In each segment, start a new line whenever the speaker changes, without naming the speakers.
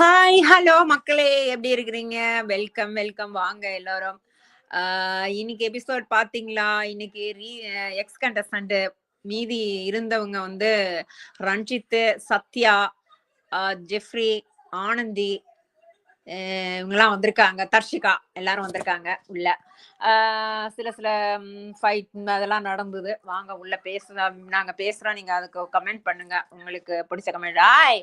Hi hello மக்களே எப்படி இருக்கிறீங்க? வெல்கம் வெல்கம் வாங்க எல்லாரும். இன்னைக்கு எபிசோட் பாத்தீங்களா இன்னைக்கு ரீ எக்ஸ் கண்டஸ்டன்ட் மீதி இருந்தவங்க வந்து ரஞ்சித் சத்யா ஜெஃப்ரி ஆனந்தி இவங்கெல்லாம் வந்திருக்காங்க. தர்ஷிகா எல்லாரும் வந்திருக்காங்க உள்ள. சில சில ஃபைட் அதெல்லாம் நடந்தது. வாங்க உள்ள பேச நாங்க பேசுறோம். நீங்க அதுக்கு கமெண்ட் பண்ணுங்க. உங்களுக்கு பிடிச்ச கமெண்ட் ஆய்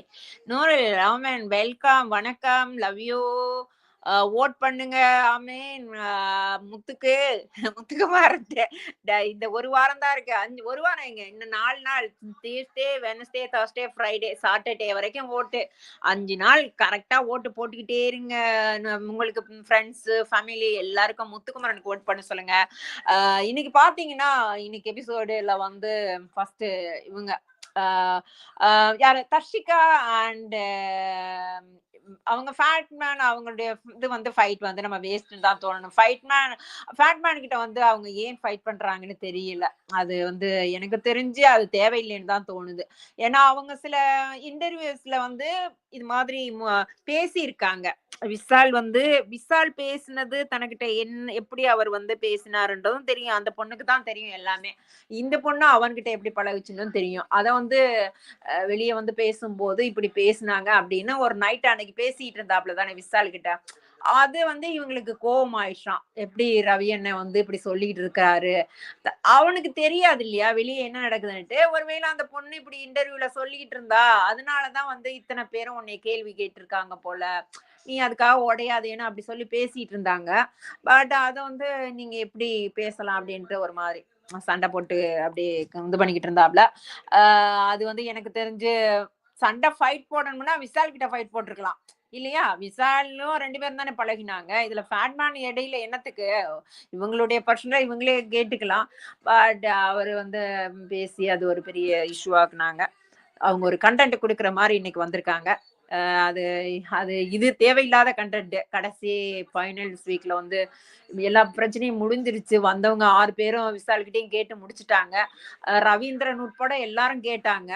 நூறு ராமன் வெல்கம் வணக்கம் லவ் யூ ஓட் பண்ணுங்க ஆமீன். முத்துக்கு முத்துக்குமார் இந்த ஒரு வாரம் தான் இருக்கு. அஞ்சு ஒரு வாரம் இங்க இன்னும் நாலு நாள். Tuesday Wednesday Thursday Friday Saturday வரைக்கும் ஓட்டு. அஞ்சு நாள் கரெக்டா ஓட்டு போட்டுக்கிட்டே இருங்க. உங்களுக்கு ஃப்ரெண்ட்ஸ் ஃபேமிலி எல்லாருக்கும் முத்துக்குமரனுக்கு ஓட் பண்ண சொல்லுங்க. இன்னைக்கு பாத்தீங்கன்னா இன்னைக்கு எபிசோடுல வந்து ஃபர்ஸ்ட் இவங்க யாரு? தர்ஷிகா அண்ட் அவங்க ஃபேட் மேன் அவங்களுடைய இது வந்து ஃபைட் வந்து நம்ம வேஸ்ட்னு தான் தோணணும். ஃபைட் மேன் ஃபேட் மேன் கிட்ட வந்து அவங்க ஏன் ஃபைட் பண்றாங்கன்னு தெரியல. அது வந்து எனக்கு தெரிஞ்சு அது தேவையில்லைன்னு தான் தோணுது. ஏன்னா அவங்க சில இன்டர்வியூஸ்ல வந்து இது மாதிரி பேசி இருக்காங்க விசால் வந்து விசால் பேசினது தனக்கிட்ட என்ன எப்படி அவர் வந்து பேசினாருன்றதும் தெரியும். அந்த பொண்ணுக்கு தான் தெரியும் எல்லாமே. இந்த பொண்ணு அவன்கிட்ட எப்படி பழகுச்சுன்னு தெரியும். அத வந்து வெளியே வந்து பேசும்போது இப்படி பேசுனாங்க அப்படின்னு ஒரு நைட் அன்னைக்கு பேசிட்டு இருந்தாப்ல தானே விசால் கிட்ட அது வந்து இவங்களுக்கு கோபம் ஆயிடுச்சான் எப்படி ரவி அண்ணன் வந்து இப்படி சொல்லிட்டு இருக்காரு அவனுக்கு தெரியாது இல்லையா வெளியே என்ன நடக்குதுன்னுட்டு. ஒருவேளை அந்த பொண்ணு இப்படி இன்டர்வியூல சொல்லிட்டு இருந்தா அதனாலதான் வந்து இத்தனை பேரும் உன்னை கேள்வி கேட்டிருக்காங்க போல. நீ அதுக்காக உடையாதேன்னு அப்படி சொல்லி பேசிட்டு இருந்தாங்க பட் அதை வந்து நீங்க எப்படி பேசலாம் அப்படின்ட்டு ஒரு மாதிரி சண்டை போட்டு அப்படியே இது பண்ணிக்கிட்டு இருந்தாப்ல அது வந்து எனக்கு தெரிஞ்சு சண்டை ஃபைட் போடணும்னா விசால் கிட்ட ஃபைட் போட்டிருக்கலாம். இல்லையா? விசாலும் ரெண்டு பேரும் தானே பழகினாங்க. இதுல ஃபேட்மேன் இடையில என்னத்துக்கு? இவங்களுடைய பர்சனலா இவங்களே கேட்டுக்கலாம். பட் அவர் வந்து பேசி அது ஒரு பெரிய இஷ்யூ ஆக்குனாங்க. அவங்க ஒரு கண்டென்ட் கொடுக்குற மாதிரி இன்னைக்கு வந்திருக்காங்க. அது அது இது தேவையில்லாத கண்டென்ட் கடைசி ஃபைனல்ஸ் வீக்ல வந்து எல்லா பிரச்சனையும் முடிஞ்சிருச்சு. வந்தவங்க ஆறு பேரும் விசால்கிட்டையும் கேட்டு முடிச்சிட்டாங்க. ரவீந்திரன் உட்பட எல்லாரும் கேட்டாங்க.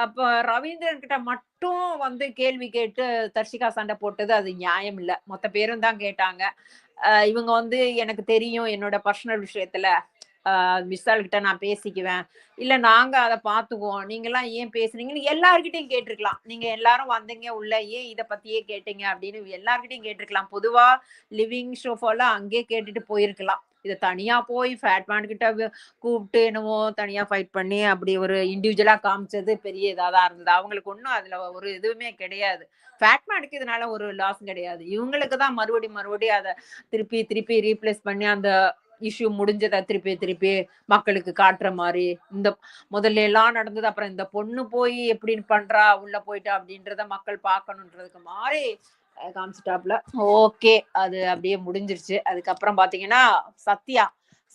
அப்ப ரவீந்திரன் கிட்ட மட்டும் வந்து கேள்வி கேட்டு தர்ஷிகா சண்டை போட்டது அது நியாயம் இல்ல. மொத்த பேரும் தான் கேட்டாங்க. இவங்க வந்து எனக்கு தெரியும் என்னோட பர்சனல் விஷயத்துல. மிஸ்ஸால் கிட்ட நான் பேசிக்குவேன். இல்ல நாங்க அதை பாத்துக்குவோம். நீங்க எல்லாம் ஏன் பேசுறீங்கன்னு எல்லார்கிட்டயும் கேட்டிருக்கலாம். நீங்க எல்லாரும் வந்தீங்க உள்ள ஏன் இதை பத்தியே கேட்டீங்க அப்படின்னு எல்லார்கிட்டயும் கேட்டிருக்கலாம். பொதுவா லிவிங் ஷோ போல அங்கேயே கேட்டுட்டு போயிருக்கலாம். இதை தனியா போய் ஃபேட்மேன் கிட்ட கூப்பிட்டு என்னவோ தனியா ஃபைட் பண்ணி அப்படி ஒரு இண்டிவிஜுவலா காமிச்சது பெரிய இதாக தான் இருந்தது. அவங்களுக்கு ஒன்றும் அதுல ஒரு இதுவுமே கிடையாது. ஃபேட்மேனுக்கு இதனால ஒரு லாஸ் கிடையாது. இவங்களுக்கு தான் மறுபடி மறுபடியும் அதை திருப்பி திருப்பி ரீப்ளேஸ் பண்ணி அந்த இஷ்யூ முடிஞ்சதை திருப்பி திருப்பி மக்களுக்கு காட்டுற மாதிரி இந்த முதல்ல எல்லாம் நடந்தது. அப்புறம் இந்த பொண்ணு போய் எப்படின்னு பண்றா? உள்ள போயிட்டா? அப்படின்றத மக்கள் பார்க்கணுன்றதுக்கு மாதிரி காமிச்சிட்டாப்ல ஓகே அது அப்படியே முடிஞ்சிருச்சு. அதுக்கப்புறம் பாத்தீங்கன்னா சத்யா.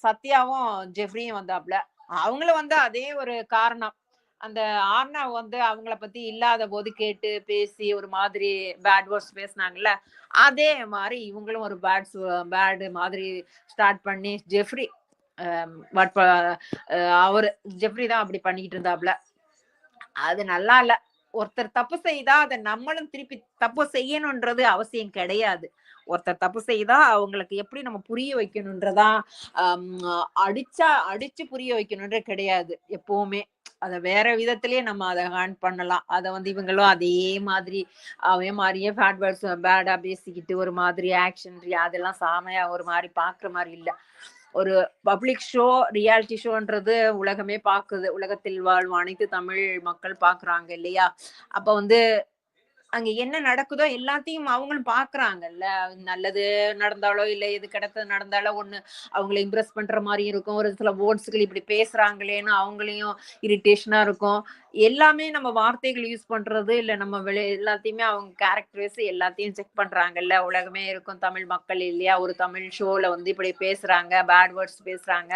சத்யாவும் ஜெஃப்ரியும் வந்தாப்ல அவங்களும் வந்து அதே ஒரு காரணம். அந்த ஆர்னா வந்து அவங்கள பத்தி இல்லாத போது கேட்டு பேசி ஒரு மாதிரி பேட் வேர்ட்ஸ் பேசுனாங்கல்ல அதே மாதிரி இவங்களும் ஒரு பேட்ஸ் பேடு மாதிரி ஸ்டார்ட் பண்ணி ஜெஃப்ரி அவர் அவரு ஜெஃப்ரி தான் அப்படி பண்ணிக்கிட்டு இருந்தாப்ல அது நல்லா இல்ல. ஒருத்தர் தப்பு செய்தா அதை நம்மளும் திருப்பி தப்பு செய்யணும்ன்றது அவசியம் கிடையாது. ஒருத்தர் தப்பு செய்தா அவங்களுக்கு எப்படி நம்ம புரிய வைக்கணும்ன்றதா அடிச்சா அடிச்சு புரிய வைக்கணும்ன்ற கிடையாது எப்பவுமே. அதை வேற விதத்திலேயே நம்ம அதை ஹேண்ட் பண்ணலாம். அதை வந்து இவங்களும் அதே மாதிரி அதே மாதிரியே ஃபேட் வேர்ட்ஸ் பேடா பேசிக்கிட்டு ஒரு மாதிரி ஆக்ஷன் அதெல்லாம் சாமையா ஒரு மாதிரி பாக்குற மாதிரி இல்லை. ஒரு பப்ளிக் ஷோ ரியாலிட்டி ஷோன்றது உலகமே பாக்குது உலகத்தில் வாழ்வு அனைத்து தமிழ் மக்கள் பாக்குறாங்க இல்லையா? அப்ப வந்து அங்க என்ன நடக்குதோ எல்லாத்தையும் அவங்களும் பாக்குறாங்கல்ல. நல்லது நடந்தாலோ இல்ல எது கிடைத்தது நடந்தாலோ ஒண்ணு அவங்களை இம்ப்ரெஸ் பண்ற மாதிரி இருக்கும். ஒரு சில வேர்ட்ஸுகள் இப்படி பேசுறாங்களேன்னு அவங்களையும் இரிட்டேஷனா இருக்கும். எல்லாமே நம்ம வார்த்தைகள் யூஸ் பண்றது இல்ல நம்ம வெளி எல்லாத்தையுமே அவங்க கேரக்டர்ஸ் எல்லாத்தையும் செக் பண்றாங்கல்ல. உலகமே இருக்கும். தமிழ் மக்கள் இல்லையா? ஒரு தமிழ் ஷோல வந்து இப்படி பேசுறாங்க பேட் வேர்ட்ஸ் பேசுறாங்க.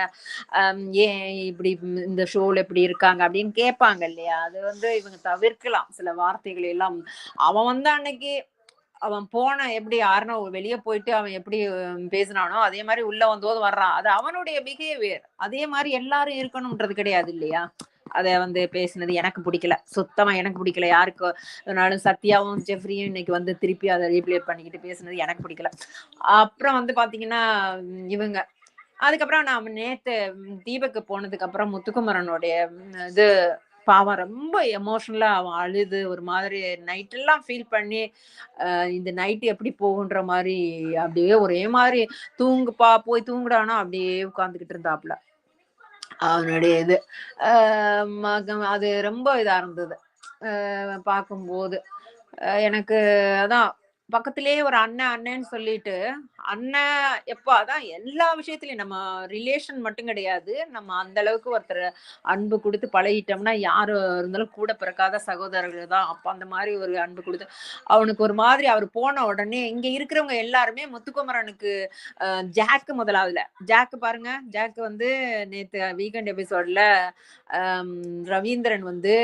ஏன் இப்படி இந்த ஷோல இப்படி இருக்காங்க அப்படின்னு கேட்பாங்க இல்லையா? அது வந்து இவங்க தவிர்க்கலாம். சில வார்த்தைகள் எல்லாம் அவன் வந்து அன்னைக்கு அவன் போன எப்படி யாருன்னா வெளியே போயிட்டு அவன் எப்படி பேசினானோ அதே மாதிரி உள்ள வந்தோது வர்றான். அது அவனுடைய பிஹேவியர் அதே மாதிரி எல்லாரும் இருக்கணும்ன்றது கிடையாது இல்லையா? அதை வந்து பேசினது எனக்கு பிடிக்கல. சுத்தமா எனக்கு பிடிக்கல. யாருக்கு அதனாலும் சத்யாவும் ஜெஃப்ரியும் இன்னைக்கு வந்து திருப்பி அதை ரீப்ளே பண்ணிக்கிட்டு பேசினது எனக்கு பிடிக்கல. அப்புறம் வந்து பாத்தீங்கன்னா இவங்க. அதுக்கப்புறம் நான் நேத்து தீபக்கு போனதுக்கு அப்புறம் முத்துக்குமரனுடைய இது பாவம் ரொம்ப எமோஷனலா அவன் அழுது ஒரு மாதிரி நைட் எல்லாம் ஃபீல் பண்ணி இந்த நைட் எப்படி போகுன்ற மாதிரி அப்படியே ஒரே மாதிரி தூங்குப்பா போய் தூங்குடானா அப்படியே உட்காந்துக்கிட்டு இருந்தாப்புல அவனுடைய இது மக- அது ரொம்ப இதா இருந்தது. பார்க்கும்போது எனக்கு அதான் பக்கத்திலேயே ஒரு அண்ணன் அண்ணன்னு சொல்லிட்டு அண்ணன் எப்போ அதான் எல்லா விஷயத்துலயும் நம்ம ரிலேஷன் மட்டும் கிடையாது. நம்ம அந்த அளவுக்கு ஒருத்தர் அன்பு கொடுத்து பழகிட்டோம்னா யாரு இருந்தாலும் கூட பிறக்காத சகோதரர்கள் தான். அப்போ அந்த மாதிரி ஒரு அன்பு கொடுத்து அவனுக்கு ஒரு மாதிரி அவர் போன உடனே இங்க இருக்கிறவங்க எல்லாருமே முத்துக்குமரனுக்கு ஜாக்கு முதலாவதுல. ஜாக்கு பாருங்க ஜாக்கு வந்து நேத்து வீக்கெண்ட் எபிசோட்ல ரவீந்திரன் வந்து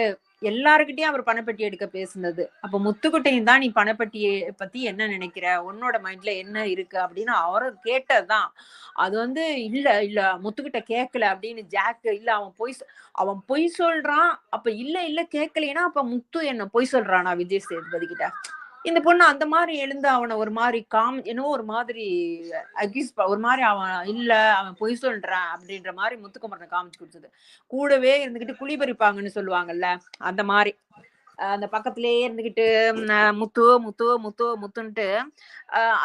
எல்லாருக்கிட்டையும் அவர் பணப்பெட்டி எடுக்க பேசுனது. அப்ப முத்துக்கிட்டையும் தான் நீ பணப்பெட்டியை பத்தி என்ன நினைக்கிற? உன்னோட மைண்ட்ல என்ன இருக்கு? அப்படின்னு அவரும் கேட்டதுதான். அது வந்து இல்ல இல்ல முத்துக்கிட்ட கேட்கல அப்படின்னு ஜாக் இல்ல அவன் பொய் அவன் பொய் சொல்றான். அப்ப இல்ல இல்ல கேட்கலைன்னா அப்ப முத்து என்ன பொய் சொல்றானா விஜய் சேதுபதி கிட்ட? இந்த பொண்ணு அந்த மாதிரி எழுந்து அவனை ஒரு மாதிரி காம் என்னவோ ஒரு மாதிரி அக்யூஸ் ஒரு மாதிரி அவன் இல்ல அவன் பொய் சொல்றான் அப்படின்ற மாதிரி முத்துக்குமரனை காமிச்சு கொடுத்தது. கூடவே இருந்துகிட்டு குழி பறிப்பாங்கன்னு சொல்லுவாங்கல்ல அந்த மாதிரி. அந்த பக்கத்திலேயே இருந்துகிட்டு முத்து முத்து முத்து முத்துன்ட்டு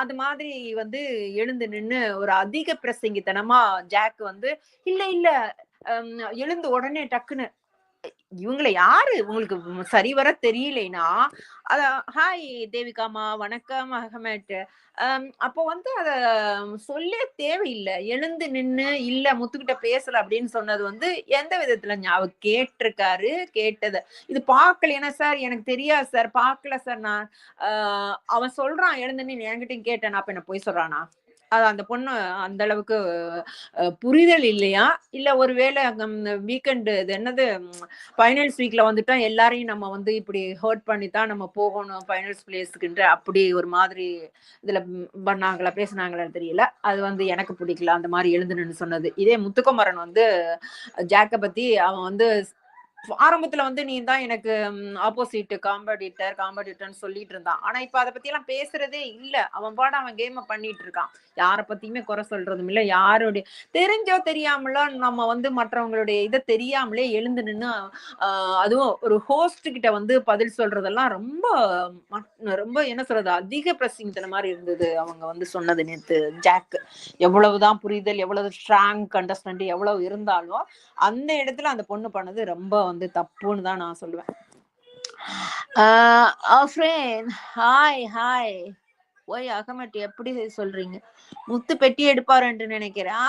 அது மாதிரி வந்து எழுந்து நின்னு ஒரு அதிக பிரசங்கித்தனமா ஜாக் வந்து இல்ல இல்ல எழுந்து உடனே டக்குன்னு இவங்களை யாரு? உங்களுக்கு சரிவர தெரியலைன்னா அத ஹாய் தேவிகாமா வணக்கம் அகமேட் அப்போ வந்து அத சொல்ல தேவையில்லை. எழுந்து நின்னு இல்ல முத்துக்கிட்ட பேசல அப்படின்னு சொன்னது வந்து எந்த விதத்துல ஞாபகம்? கேட்டிருக்காரு கேட்டத. இது பார்க்கலைன்னா சார் எனக்கு தெரியாது சார். பார்க்கல சார் நான். ஆஹ் அவன் சொல்றான் எழுந்து நின்னு என்கிட்டயும் கேட்டேன். அப்ப என்ன போய் சொல்றானா? அது அந்த பொண்ணு அந்த அளவுக்கு புரிதல் இல்லையா? இல்ல ஒருவேளை வீக்கெண்டு இது என்னது ஃபைனல்ஸ் வீக்ல வந்துட்டா எல்லாரையும் நம்ம வந்து இப்படி ஹர்ட் பண்ணி தான் நம்ம போகணும் ஃபைனல்ஸ் பிளேஸ்க்குன்ற அப்படி ஒரு மாதிரி இதுல பண்ணாங்களா பேசினாங்களா தெரியல. அது வந்து எனக்கு பிடிக்கல. அந்த மாதிரி எழுந்துன்னு சொன்னது. இதே முத்துக்குமரன் வந்து ஜாக்க பத்தி அவன் வந்து ஆரம்பத்துல வந்து நீ தான் எனக்கு ஆப்போசிட் காம்படிட்டர் காம்படிட்டர்னு சொல்லிட்டு இருந்தான். ஆனா இப்ப அதை பத்தி எல்லாம் பேசுறதே இல்ல. அவன் பாட அவன் கேம பண்ணிட்டு இருக்கான். யார பத்தியுமே குறை சொல்றதும் இல்ல. யாருடைய தெரிஞ்சோ தெரியாமலோ நம்ம வந்து மற்றவங்களுடைய இதை தெரியாமலே எழுந்து நின்னு அதுவும் ஒரு ஹோஸ்ட் கிட்ட வந்து பதில் சொல்றதெல்லாம் ரொம்ப ரொம்ப என்ன சொல்றது அதிக பிரசிங்கத்தன மாதிரி இருந்தது அவங்க வந்து சொன்னது நேத்து ஜாக் எவ்வளவுதான் புரிதல் எவ்வளவு ஸ்ட்ராங் கண்டஸ்டன்ட் எவ்வளவு இருந்தாலும் அந்த இடத்துல அந்த பொண்ணு பண்ணது ரொம்ப வந்து தப்புன்னு தான் நான் சொல்லுவேன். ஹாய் ஹாய் ஓய் அகமட் எப்படி சொல்றீங்க? முத்து பெட்டி எடுப்பார் என்று நினைக்கிறேன். ஆ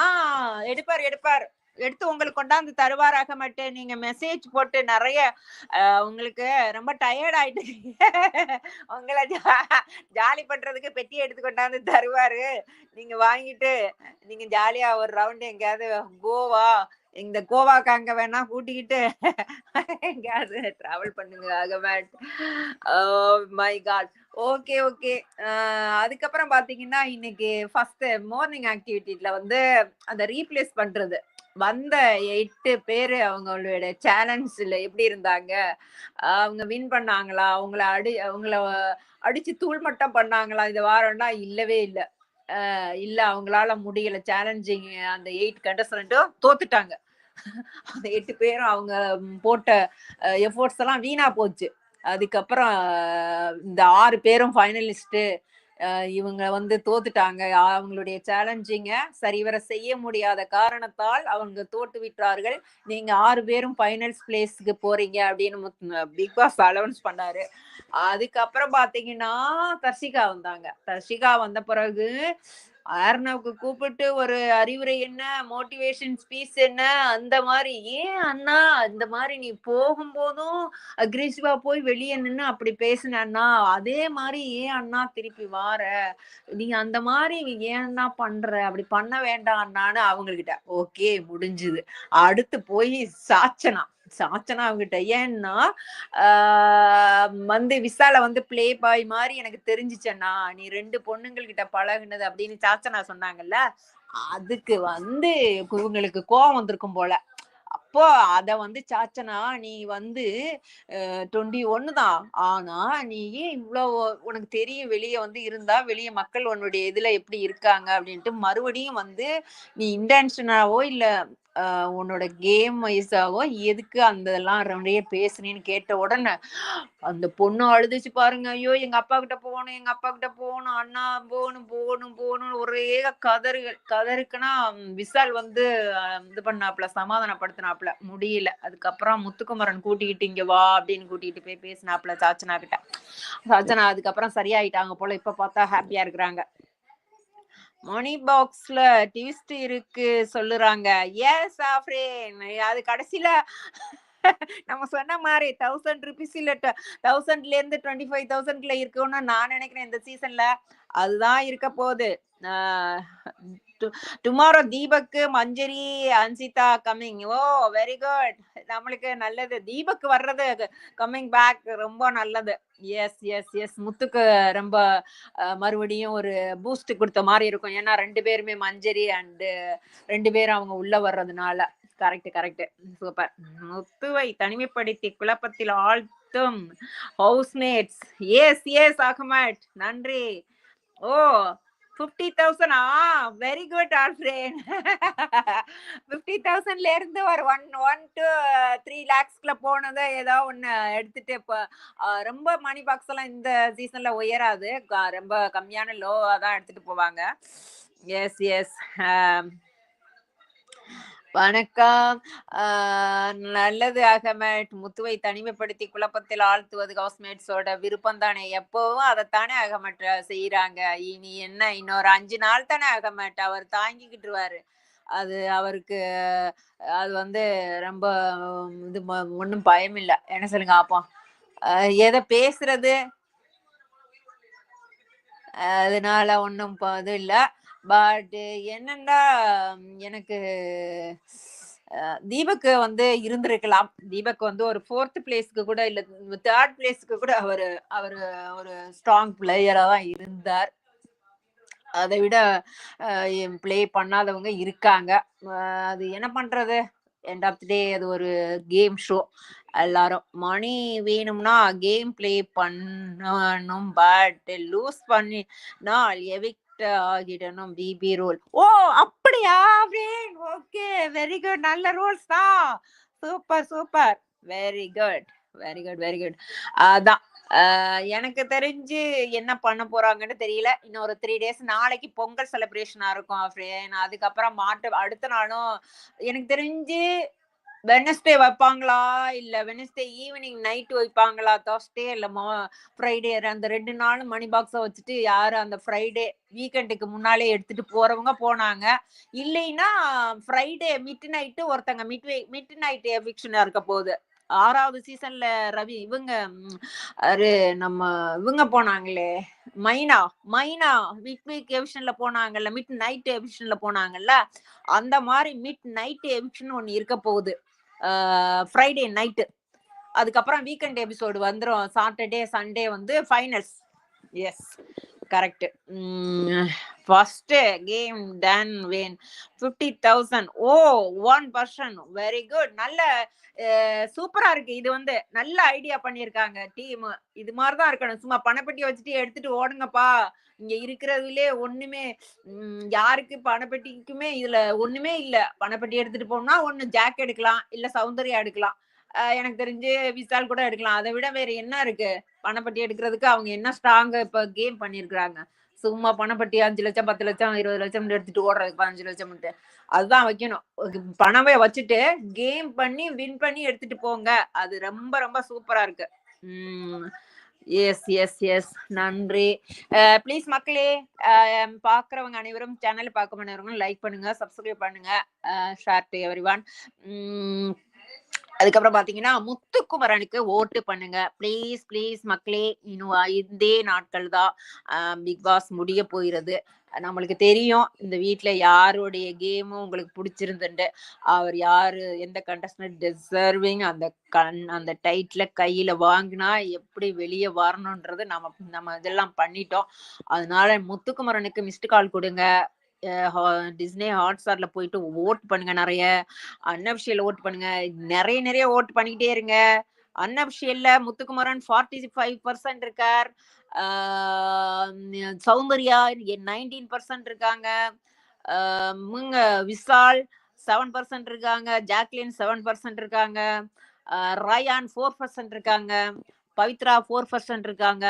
எடுப்பார் எடுப்பார். எடுத்து உங்களுக்கு கொண்டாந்து தருவாராக மாட்டேன் நீங்க மெசேஜ் போட்டு நிறைய உங்களுக்கு ரொம்ப டயர்ட் ஆயிட்டு உங்களை ஜா- ஜாலி பண்றதுக்கு பெட்டி எடுத்து கொண்டாந்து தருவாரு. நீங்க வாங்கிட்டு நீங்க ஜாலியா ஒரு ரவுண்ட் எங்கேயாவது கோவா இந்த கோவாக்கு அங்க வேணா கூட்டிக்கிட்டு எங்கேயாவது டிராவல் பண்ணுங்க Ahmed. My God okay okay அதுக்கப்புறம் பாத்தீங்கன்னா இன்னைக்கு ஃபர்ஸ்ட் மார்னிங் ஆக்டிவிட்டில வந்து அந்த ரீப்ளேஸ் பண்றது. வந்த எட்டு பேரு அவங்களோட சேலஞ்சில் எப்படி இருந்தாங்க? அவங்க வின் பண்ணாங்களா? அவங்கள அடி அவங்கள அடிச்சு தூள் மட்டும் பண்ணாங்களா? இந்த வாரம்னா இல்லவே இல்லை. இல்லை அவங்களால முடியல. சேலஞ்சிங் அந்த எயிட் கண்டஸ்டன்ட்டும் தோத்துட்டாங்க. அந்த எட்டு பேரும் அவங்க போட்ட எஃபோர்ட்ஸ் எல்லாம் வீணா போச்சு. அதுக்கப்புறம் இந்த ஆறு பேரும் ஃபைனலிஸ்ட் இவங்க வந்து தோத்துட்டாங்க. அவங்களுடைய சேலஞ்சிங்க சரிவர செய்ய முடியாத காரணத்தால் அவங்க தோட்டு விட்டார்கள். நீங்க ஆறு பேரும் ஃபைனல்ஸ் பிளேஸ்க்கு போறீங்க அப்படின்னு பிக் பாஸ் அலவன்ஸ் பண்ணாரு. அதுக்கப்புறம் பாத்தீங்கன்னா தர்ஷிகா வந்தாங்க. தர்ஷிகா வந்த பிறகு ஆர்னவுக்கு கூப்பிட்டு ஒரு அறிவுரை என்ன? மோட்டிவேஷன் ஸ்பீச் என்ன? அந்த மாதிரி. ஏன் அண்ணா இந்த மாதிரி நீ போகும்போதும் அக்ரெசிவா போய் வெளியே நின்னு அப்படி பேசினா அதே மாதிரி ஏன் அண்ணா திருப்பி வார? நீ அந்த மாதிரி ஏன் அண்ணா பண்ற? அப்படி பண்ண வேண்டாம் அண்ணான்னு அவங்ககிட்ட. ஓகே முடிஞ்சுது. அடுத்து போய் சாச்சனா. சாச்சனா அவங்ககிட்ட ஏன்னா வந்து விசால வந்து ப்ளே பாய் மாதிரி எனக்கு தெரிஞ்சிச்சண்ணா. நீ ரெண்டு பொண்ணுங்கள் கிட்ட பழகுனது அப்படின்னு சாச்சனா சொன்னாங்கல்ல அதுக்கு வந்து இவங்களுக்கு கோவம் வந்திருக்கும் போல. அப்போ அத வந்து சாச்சனா நீ வந்து டுவெண்ட்டி ஒன்னு தான். ஆனா நீ ஏன் இவ்வளவு உனக்கு தெரியும் வெளியே வந்து இருந்தா வெளியே மக்கள் உன்னுடைய இதுல எப்படி இருக்காங்க? அப்படின்ட்டு மறுபடியும் வந்து நீ இன்டென்ஷனாவோ இல்ல உன்னோட கேம் வைஸாவோ எதுக்கு அந்த எல்லாம் நிறைய பேசுனேன்னு கேட்ட உடனே அந்த பொண்ணு அழுதுச்சு பாருங்க. ஐயோ எங்க அப்பா கிட்ட போகணும் எங்க அப்பா கிட்ட போகணும் அண்ணா போகணும் போகணும் போகணும் ஒரே கதறு கதறுக்குன்னா விசால் வந்து இது பண்ணாப்புல சமாதானப்படுத்தினாப்புல. முடியல. அதுக்கப்புறம் முத்துக்குமரன் கூட்டிக்கிட்டு இங்க வா அப்படின்னு கூட்டிகிட்டு போய் பேசினாப்புல சாச்சனா கிட்ட. சாச்சனா அதுக்கப்புறம் சரியாயிட்டாங்க போல. இப்ப பார்த்தா ஹாப்பியா இருக்கிறாங்க. மணி பாக்ஸ்ல ட்விஸ்ட் இருக்கு சொல்லுறாங்க. எஸ் ஆஃப்ரேன் அது கடைசியில நம்ம சொன்ன மாதிரி தௌசண்ட் ருபீஸ் இல்ல தௌசண்ட்ல இருந்து டுவெண்ட்டி ஃபைவ் தௌசண்ட்ல இருக்கும்னு நான் நினைக்கிறேன் இந்த சீசன்ல அதுதான் இருக்க போகுது. Tomorrow Deepak Manjari Anshitha coming oh very good நம்மளுக்கு நல்லது. தீபக் வர்றது கம்மிங் பேக் ரொம்ப நல்லது. எஸ் எஸ் எஸ் முத்துக்கு ரொம்ப மறுபடியும் ஒரு பூஸ்ட் கொடுத்த மாதிரி இருக்கும். ஏன்னா ரெண்டு பேருமே மஞ்சரி அண்டு ரெண்டு பேரும் அவங்க உள்ள வர்றதுனால. கரெக்ட் கரெக்ட் சூப்பர் முத்துவை தனிமைப்படுத்தி குழப்பத்தில் ஆழ்த்தும் ஹவுஸ்மேட்ஸ் எஸ் எஸ் அகமட் நன்றி. ஓ ஃபிஃப்டி தௌசண்ட் ஆ? வெரி குட் ஆல்ஃப்ரேன் ஃபிஃப்டி தௌசண்ட்ல இருந்து ஒரு ஒன் ஒன் டு த்ரீ லேக்ஸ்க்குள்ள போனதை ஏதோ ஒன்று எடுத்துட்டு இப்போ ரொம்ப மணி பாக்ஸ் எல்லாம் இந்த சீசன்ல உயராது. ரொம்ப கம்மியான லோவாக தான் எடுத்துட்டு போவாங்க. எஸ் எஸ் வணக்கம். நல்லது அகமேட். முத்துவை தனிமைப்படுத்தி குழப்பத்தில் ஆழ்த்துவது ஹவுஸ்மேட்ஸோட விருப்பம் தானே எப்பவும் அதைத்தானே அகமேட் செய்யறாங்க இனி என்ன? இன்னொரு அஞ்சு நாள் தானே அகமேட். அவர் தாங்கிக்கிட்டுருவாரு. அது அவருக்கு அது வந்து ரொம்ப இது ஒன்றும் பயம் இல்லை. என்ன சொல்லுங்க ஆப்போம் எதை பேசுறது? அதனால ஒன்றும் இது இல்லை. பட் என்னன்னா எனக்கு தீபக் வந்து இருந்திருக்கலாம். தீபக் வந்து ஒரு ஃபோர்த் பிளேஸ்க்கு கூட இல்ல தேர்ட் பிளேஸ்க்கு கூட அவர் அவர் ஒரு ஸ்ட்ராங் பிளேயரா தான் இருந்தார். அதை விட பிளே பண்ணாதவங்க இருக்காங்க. அது என்ன பண்றது? எண்ட் ஆஃப் தி டே அது ஒரு கேம் ஷோ எல்லாரும். மணி வேணும்னா கேம் பிளே பண்ணணும் பட் லூஸ் பண்ணினால் எவிக் ஆகிடணும் பிபி ரூல் ஓ அப்படியா? ஓகே வெரி குட் நல்ல ரூல்ஸ் தான். Super super very good very good very good அதான். எனக்கு தெரிஞ்சு என்ன பண்ண போறாங்கன்னு தெரியல. இன்னொரு த்ரீ டேஸ் நாளைக்கு பொங்கல் செலிப்ரேஷனா இருக்கும் ஃப்ரெண்ட் அதுக்கப்புறம் மாட்டு அடுத்த நாளும் எனக்கு தெரிஞ்சு வெனஸ்டே வைப்பாங்களா? இல்ல வெனஸ்டே ஈவினிங் நைட் வைப்பாங்களா? தர்ஸ்டே இல்ல ஃப்ரைடே அந்த ரெண்டு நாளும் மணி பாக்ஸ வச்சுட்டு யாரு அந்த ஃப்ரைடே வீக்கெண்டுக்கு முன்னாலே எடுத்துட்டு போறவங்க போனாங்க. இல்லைன்னா ஃப்ரைடே மிட் நைட்டு ஒருத்தங்க மிட் மிட் நைட் எவிக்ஷனா இருக்க போகுது. ஆறாவது சீசன்ல ரவி இவங்க அரு நம்ம இவங்க போனாங்களே மைனா மைனா மிட் வீக் எவிஷன்ல போனாங்கல்ல மிட் நைட் எவிஷன்ல போனாங்கல்ல அந்த மாதிரி மிட் நைட் எவிஷன் ஒன்னு இருக்க போகுது. ஃப்ரைடே நைட்டு அதுக்கப்புறம் வீக்கெண்ட் எபிசோடு வந்துடும் சாட்டர்டே சண்டே வந்து finals yes correct. First game done won fifty thousand ஓ ஒன் பர்சன் வெரி குட் நல்ல சூப்பரா இருக்கு. இது வந்து நல்ல ஐடியா பண்ணிருக்காங்க டீம் இது மாதிரிதான் இருக்கணும். சும்மா பணப்பெட்டி வச்சுட்டு எடுத்துட்டு ஓடுங்கப்பா. இங்க இருக்கிறதுலே ஒண்ணுமே யாருக்கு பணப்பெட்டிக்குமே இதுல ஒண்ணுமே இல்ல. பணப்பெட்டி எடுத்துட்டு போனோம்னா ஒண்ணு ஜாக் எடுக்கலாம். இல்ல சௌந்தர்யா எடுக்கலாம். எனக்கு தெரிஞ்சு விசால் கூட எடுக்கலாம். அதை விட வேற என்ன இருக்கு? பணப்பட்டி எடுக்கிறதுக்கு அவங்க என்ன ஸ்ட்ராங்க இப்ப கேம் பண்ணிருக்கிறாங்க. சும்மா பணப்பட்டி அஞ்சு லட்சம் பத்து லட்சம் இருபது லட்சம் எடுத்துட்டு ஓடுறதுக்கு பதினஞ்சு லட்சம் அதுதான் வைக்கணும். பணமே வச்சுட்டு கேம் பண்ணி வின் பண்ணி எடுத்துட்டு போங்க. அது ரொம்ப ரொம்ப சூப்பரா இருக்கு. உம் எஸ் எஸ் எஸ் நன்றி. ப்ளீஸ் மக்களே பாக்குறவங்க அனைவரும் சேனல் பார்க்க பண்ணுறவங்க லைக் பண்ணுங்க சப்ஸ்கிரைப் பண்ணுங்க. ஷேர் டு எவ்ரி ஒன் அதுக்கப்புறம் பாத்தீங்கன்னா முத்துக்குமரனுக்கு ஓட்டு பண்ணுங்க. ப்ளீஸ் ப்ளீஸ் மக்களே இன்னும் இதே நாட்கள் தான் பிக் பாஸ் முடிய போயிறது நம்மளுக்கு தெரியும் இந்த வீட்டுல யாருடைய கேமும் உங்களுக்கு பிடிச்சிருந்துட்டு அவர் யாரு எந்த கண்டஸ்டன்ட் டிசர்விங் அந்த கண் அந்த டைட்டில் கையில வாங்கினா எப்படி வெளியே வரணும்ன்றது நம்ம நம்ம இதெல்லாம் பண்ணிட்டோம். அதனால முத்துக்குமரனுக்கு மிஸ்டு கால் கொடுங்க. டிஸ்னே ஹாட்ஸ்டார்ல போயிட்டு ஓட் பண்ணுங்க நிறைய. அன்அபிஷியல் ஓட் பண்ணுங்க. நிறைய நிறைய ஓட் பண்ணிக்கிட்டே இருங்க. அன்அபிஷியல்ல முத்துக்குமரன் ஃபார்ட்டி ஃபைவ் பர்சன்ட் இருக்கார் சௌந்தர்யா நைன்டீன் பர்சன்ட் இருக்காங்க. முங்க விஷால் செவன் பர்சன்ட் இருக்காங்க. ஜாக்லின் செவன் பர்சன்ட் இருக்காங்க. ராயான் ரயான் ஃபோர் பர்சன்ட் இருக்காங்க. பவித்ரா ஃபோர் பர்சன்ட் இருக்காங்க.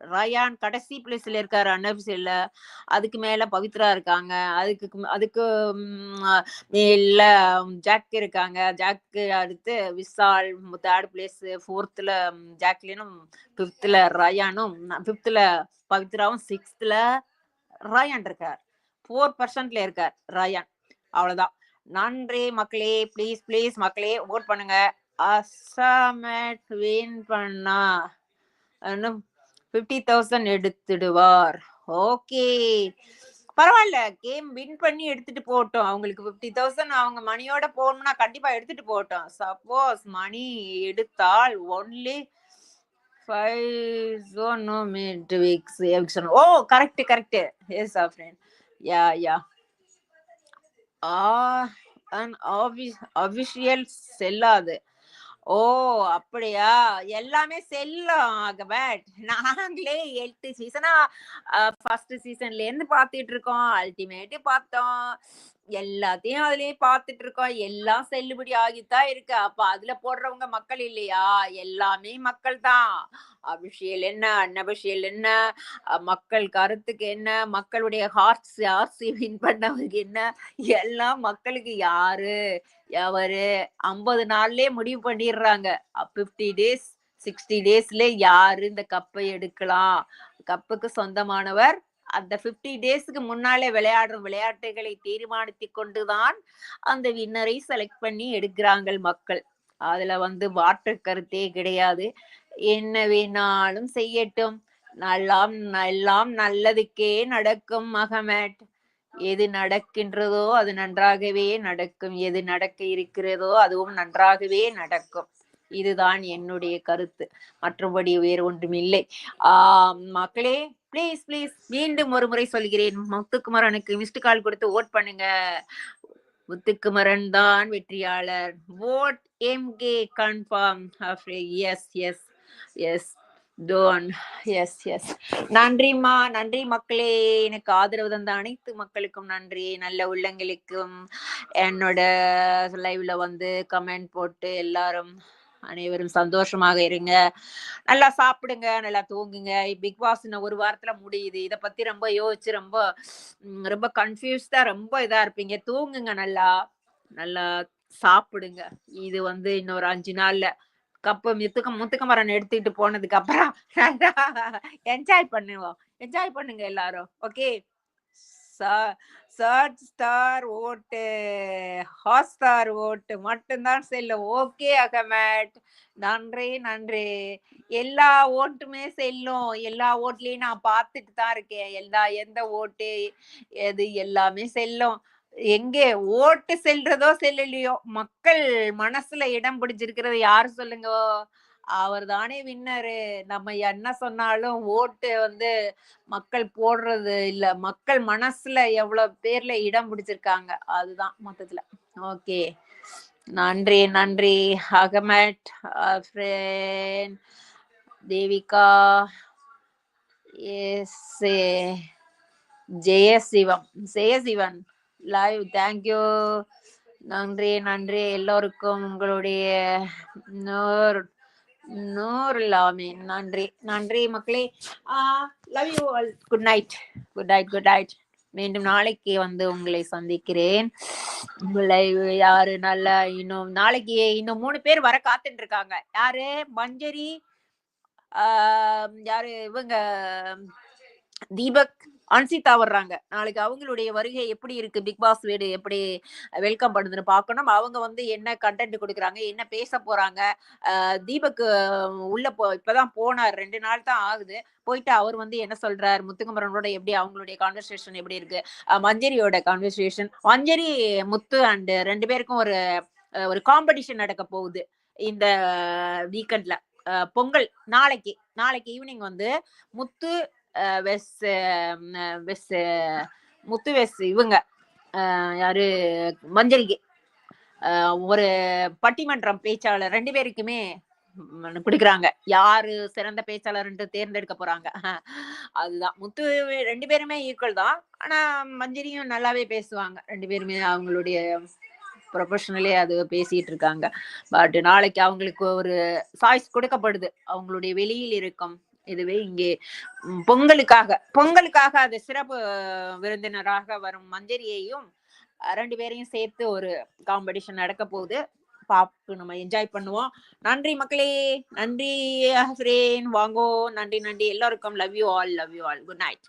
ரயான் கடைசி பிளேஸ்ல இருக்காரு அன்அபிஷியல்ல அதுக்கு மேல பவித்ரா இருக்காங்க. அதுக்கு அதுக்கு இல்ல ஜாக் இருக்காங்க. ஜாக்கு அடுத்து விஷால் தேர்ட் பிளேஸ் ஃபோர்த்ல ஜாக்லினும் ஃபிஃப்த்ல ரயானும் ஃபிஃப்த்ல பவித்ராவும் சிக்ஸ்த்ல ரயான் இருக்கார். ஃபோர் பர்சன்ட்ல இருக்கார் ரயான். அவ்வளவுதான். நன்றி மக்களே. ப்ளீஸ் ப்ளீஸ் மக்களே ஓட் பண்ணுங்க. அசாமேட் வின் பண்ணா. இன்னும் ஃபிஃப்டி தௌசண்ட் எடுத்துடுவார். ஓகே பரவாயில்ல. கேம் வின் பண்ணி எடுத்துட்டு போகட்டும் அவங்களுக்கு ஃபிஃப்டி தௌசண்ட் அவங்க மணியோட போகணும்னா கண்டிப்பா எடுத்துட்டு போட்டோம். சப்போஸ் மணி எடுத்தால் ஒன்லி ஃபைவ் வீக்ஸ் ஓ correct correct yes friend yeah yeah ஆ அன் ஆஃபிஷியல் செல்லாது ஓ! அப்படியா? எல்லாமே செல்லும் பட் நாங்களே எட்டு சீசனா ஃபர்ஸ்ட் சீசன்ல இருந்து பாத்துட்டு இருக்கோம். அல்டிமேட் பார்த்தோம். எல்லாத்தையும் அதுலயே பாத்துட்டு இருக்கோம் எல்லாம் செல்லுபடி ஆகித்தான் இருக்கு. அப்ப அதுல போடுறவங்க மக்கள் இல்லையா? எல்லாமே மக்கள் தான். அபிஷியல் என்ன? அன்னபிஷியல் என்ன? மக்கள் கருத்துக்கு என்ன? மக்களுடைய ஹார்ட்ஸ் ஆர்சி வின் பண்ணவங்க என்ன? எல்லாம் மக்களுக்கு யாரு? எவரு? ஐம்பது நாள்லயே முடிவு பண்ணிடுறாங்க. பிப்டி டேஸ் சிக்ஸ்டி டேஸ்ல யாரு இந்த கப்பை எடுக்கலாம்? கப்புக்கு சொந்தமானவர் அந்த பிப்டி டேஸ்க்கு முன்னாலே விளையாடுற விளையாட்டுகளை தீர்மானித்து கொண்டுதான் அந்த வின்னரை செலக்ட் பண்ணி எடுக்கிறாங்க மக்கள். அதுல வந்து மாற்று கருத்தே கிடையாது. என்ன வேணாலும் செய்யட்டும். நல்லாம் எல்லாம் நல்லதுக்கே நடக்கும் மகமேட். எது நடக்கின்றதோ அது நன்றாகவே நடக்கும். எது நடக்க இருக்கிறதோ அதுவும் நன்றாகவே நடக்கும். இதுதான் என்னுடைய கருத்து. மற்றபடி வேறு ஒன்றும் இல்லை. ஆஹ் மக்களே ப்ளீஸ் ப்ளீஸ் மீண்டும் ஒரு முறை சொல்கிறேன். முத்துக்குமரனுக்கு மிஸ்டு கால் கொடுத்து ஓட் பண்ணுங்க. முத்துக்குமரன் தான் வெற்றியாளர். Vote MK confirm yes yes yes done yes yes நன்றிம்மா நன்றி மக்களே. எனக்கு ஆதரவு தந்த அனைத்து மக்களுக்கும் நன்றி. நல்ல உள்ளங்களுக்கும். என்னோட லைவ்ல வந்து கமெண்ட் போட்டு எல்லாரும் அனைவரும் சந்தோஷமாக இருங்க. நல்லா சாப்பிடுங்க நல்லா தூங்குங்க. பிக் பாஸ் இன்னும் ஒரு வாரத்துல முடியுது. இத பத்தி ரொம்ப யோசிச்சு ரொம்ப ரொம்ப கன்ஃபியூஸ்டா ரொம்ப இதா இருப்பீங்க. தூங்குங்க நல்லா. நல்லா சாப்பிடுங்க. இது வந்து இன்னொரு அஞ்சு நாள்ல. கப்பு முத்துக்க முத்துக்க மரம் எடுத்துட்டு போனதுக்கு அப்புறம் என்ஜாய் பண்ணுவோம். என்ஜாய் பண்ணுங்க எல்லாரும். ஓகே சர்ச் star vote Hotstar vote மட்டும்தான் செல்லும். ஓகே அகமேட். நன்றி நன்றி. எல்லா ஓட்டுமே செல்லும். எல்லா ஓட்லயும் நான் பார்த்துட்டு தான் இருக்கேன். எல்லா எந்த ஓட்டு எது எல்லாமே செல்லும். எங்கே ஓட்டு செல்றதோ செல்லலையோ. மக்கள் மனசுல இடம் பிடிச்சிருக்கிறது யாரு சொல்லுங்க? அவர் தானே வின்னரு. நம்ம என்ன சொன்னாலும் ஓட்டு வந்து மக்கள் போடுறது இல்ல. மக்கள் மனசுல எவ்வளவு பேர்ல இடம் பிடிச்சிருக்காங்க. அதுதான் மொத்தத்துல. ஓகே. நன்றி நன்றி. Ahmed Devika S Jayasivam Jayasivan. Live thank you நன்றி நன்றி. எல்லோருக்கும் உங்களுடைய இன்னொரு நூறு லாமே. நன்றி. நன்றி மக்களே. Love you all good night good night good night மீண்டும் நாளைக்கு வந்து உங்களை சந்திக்கிறேன். உங்களை யாரு நல்ல இன்னும் நாளைக்கு இன்னும் மூணு பேர் வர காத்துட்டு இருக்காங்க யாரு? மஞ்சரி யாரு? இவங்க தீபக் அன்சிதா வர்றாங்க நாளைக்கு அவங்களுடைய வருகை எப்படி இருக்கு? பிக் பாஸ் வீடு எப்படி வெல்கம் பண்ணுதுன்னு பார்க்கணும் அவங்க வந்து என்ன கண்டென்ட் கொடுக்குறாங்க? என்ன பேச போறாங்க? தீபக் உள்ள போ இப்பதான் போனார். ரெண்டு நாள் தான் ஆகுது. போயிட்டு அவர் வந்து என்ன சொல்றாரு? முத்துக்குமரனோட எப்படி அவங்களுடைய கான்வர்சேஷன் எப்படி இருக்கு? மஞ்சரியோட கான்வர்சேஷன் மஞ்சரி முத்து அண்ட் ரெண்டு பேருக்கும் ஒரு ஒரு காம்படிஷன் நடக்க போகுது இந்த வீக்கெண்ட்ல பொங்கல் நாளைக்கு. நாளைக்கு ஈவினிங் வந்து முத்து வெஸ் வெஸ் முத்துவேஸ் இவங்க. யாரு? மஞ்சரிக்கு ஒரு பட்டிமன்றம் பேச்சாளர் ரெண்டு பேருக்குமே கொடுக்குறாங்க. யாரு சிறந்த பேச்சாளர்ன்ட்டு தேர்ந்தெடுக்க போறாங்க. அதுதான். முத்து ரெண்டு பேருமே ஈக்குவல் தான். ஆனா மஞ்சரியும் நல்லாவே பேசுவாங்க. ரெண்டு பேருமே அவங்களுடைய ப்ரொஃபஷனலே அது பேசிட்டு இருக்காங்க. பட் நாளைக்கு அவங்களுக்கு ஒரு சாய்ஸ் கொடுக்கப்படுது. அவங்களுடைய வெளியில் இருக்கும் இதுவே இங்கே பொங்கலுக்காக பொங்கலுக்காக அது சிறப்பு விருந்தினராக வரும் மஞ்சரியையும் ரெண்டு பேரையும் சேர்த்து ஒரு காம்படிஷன் நடக்க போகுது. பாப்பு நம்ம என்ஜாய் பண்ணுவோம். நன்றி மக்களே நன்றி ஹஸ்ரேன் வாங்கோ நன்றி நன்றி. எல்லாருக்கும் love you all love you all good night